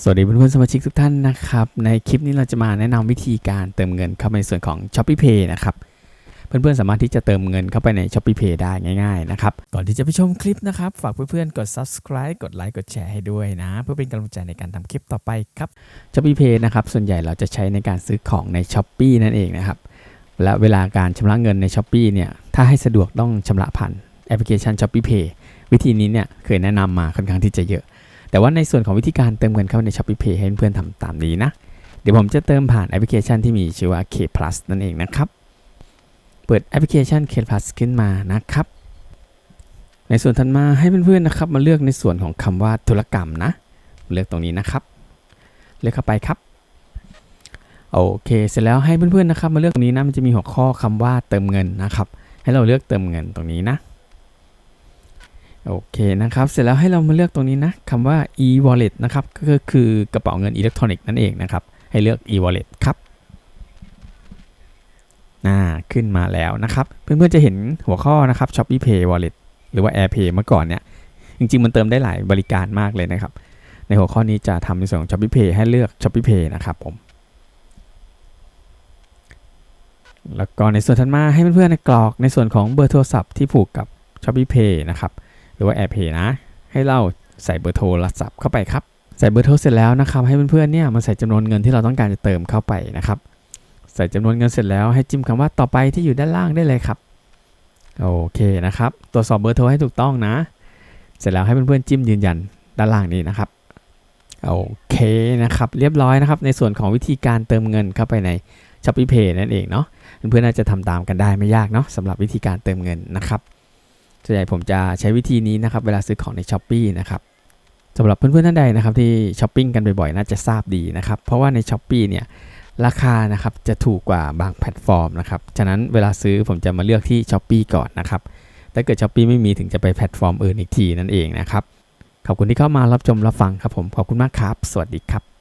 สวัสดีเพื่อนๆสมาชิกทุกท่านนะครับ ในคลิปนี้เราจะมาแนะนำวิธีการเติมเงินเข้าไปในส่วนของ s h o p e e Pay นะครับ เพื่อนๆสามารถที่จะเติมเงินเข้าไปใน s h o p e e Pay ได้ง่ายๆนะครับ ก่อนที่จะไปชมคลิปนะครับ ฝากเพื่อนๆกด subscribe กดไลค์กดแชร์ให้ด้วยนะ เพื่อเป็นกำลังใจในการทำคลิปต่อไปครับ s h o p e e Pay นะครับส่วนใหญ่เราจะใช้ในการซื้อของใน s h o p e e นั่นเองนะครับและเวลาการชำระเงินใน s h o p e e เนี่ยถ้าให้สะดวกต้องชำระผ่านแอปพลิเคชัน s h o p e e Pay วิธีนี้เนี่ยเคยแนะนำมาค่อนข้างที่จะเยอะ แต่ว่าในส่วนของวิธีการเติมเงินเข้าใน Shopee Pay ให้เพื่อนๆทำตามนี้นะ เดี๋ยวผมจะเติมผ่านแอปพลิเคชันที่มีชื่อว่า K Plus นั่นเองนะครับ เปิดแอปพลิเคชัน K Plus ขึ้นมานะครับ ในส่วนถัดมาให้เพื่อนๆนะครับมาเลือกในส่วนของคำว่าธุรกรรมนะ เลือกตรงนี้นะครับ เลือกเข้าไปครับโอเค เสร็จแล้วให้เพื่อนๆนะครับมาเลือกตรงนี้นะมันจะมีหัวข้อคำว่าเติมเงินนะครับ ให้เราเลือกเติมเงินตรงนี้นะ โอเคนะครับ เสร็จแล้วให้เรามาเลือกตรงนี้นะคำว่า e-wallet นะครับก็คือกระเป๋าเงินอิเล็กทรอนิกส์นั่นเองนะครับ ให้เลือก e-wallet ครับน่าขึ้นมาแล้วนะครับ เพื่อนๆจะเห็นหัวข้อนะครับ Shopee Pay Wallet หรือว่า AirPay เมื่อก่อนเนี่ย จริงๆ มันเติมได้หลายบริการมากเลยนะครับ ในหัวข้อนี้จะทำในส่วนของ Shopee Pay ให้เลือก Shopee Pay นะครับผมแล้วก็ในส่วนถัดมาให้เพื่อนๆกรอกในส่วนของเบอร์โทรศัพท์ที่ผูกกับ Shopee Pay นะครับ หรือว่า AirPay นะ ให้เราใส่เบอร์โทรศัพท์เข้าไปครับ ใส่เบอร์โทรเสร็จแล้วนะครับ ให้เพื่อนๆเนี่ยมาใส่จำนวนเงินที่เราต้องการจะเติมเข้าไปนะครับ ใส่จำนวนเงินเสร็จแล้วให้จิ้มคำว่าต่อไปที่อยู่ด้านล่างได้เลยครับ โอเคนะครับ ตรวจสอบเบอร์โทรให้ถูกต้องนะ เสร็จแล้วให้เพื่อนๆจิ้มยืนยันด้านล่างนี้นะครับ โอเคนะครับ เรียบร้อยนะครับ ในส่วนของวิธีการเติมเงินเข้าไปใน Shopee Pay นั่นเองเนาะ เพื่อนๆน่าจะทำตามกันได้ไม่ยากเนาะสำหรับวิธีการเติมเงินนะครับ ส่วนใหญ่ผมจะใช้วิธีนี้นะครับเวลาซื้อของใน s h อ p e e นะครับสำหรับเพื่อนๆท่านใดนะครับที่ช้อปปิ้งกันบ่อยๆน่าจะทราบดีนะครับเพราะว่าใน s h อ p e e เนี่ยราคานะครับจะถูกกว่าบางแพลตฟอร์มนะครับฉะนั้นเวลาซื้อผมจะมาเลือกที่ s h อ p e e ก่อนนะครับถ้าเกิด s h อ p e e ไม่มีถึงจะไปแพลตฟอร์มอื่นอีกทีนั่นเองนะครับขอบคุณที่เข้ามารับชมรับฟังครับผมขอบคุณมากครับ สวัสดีครับ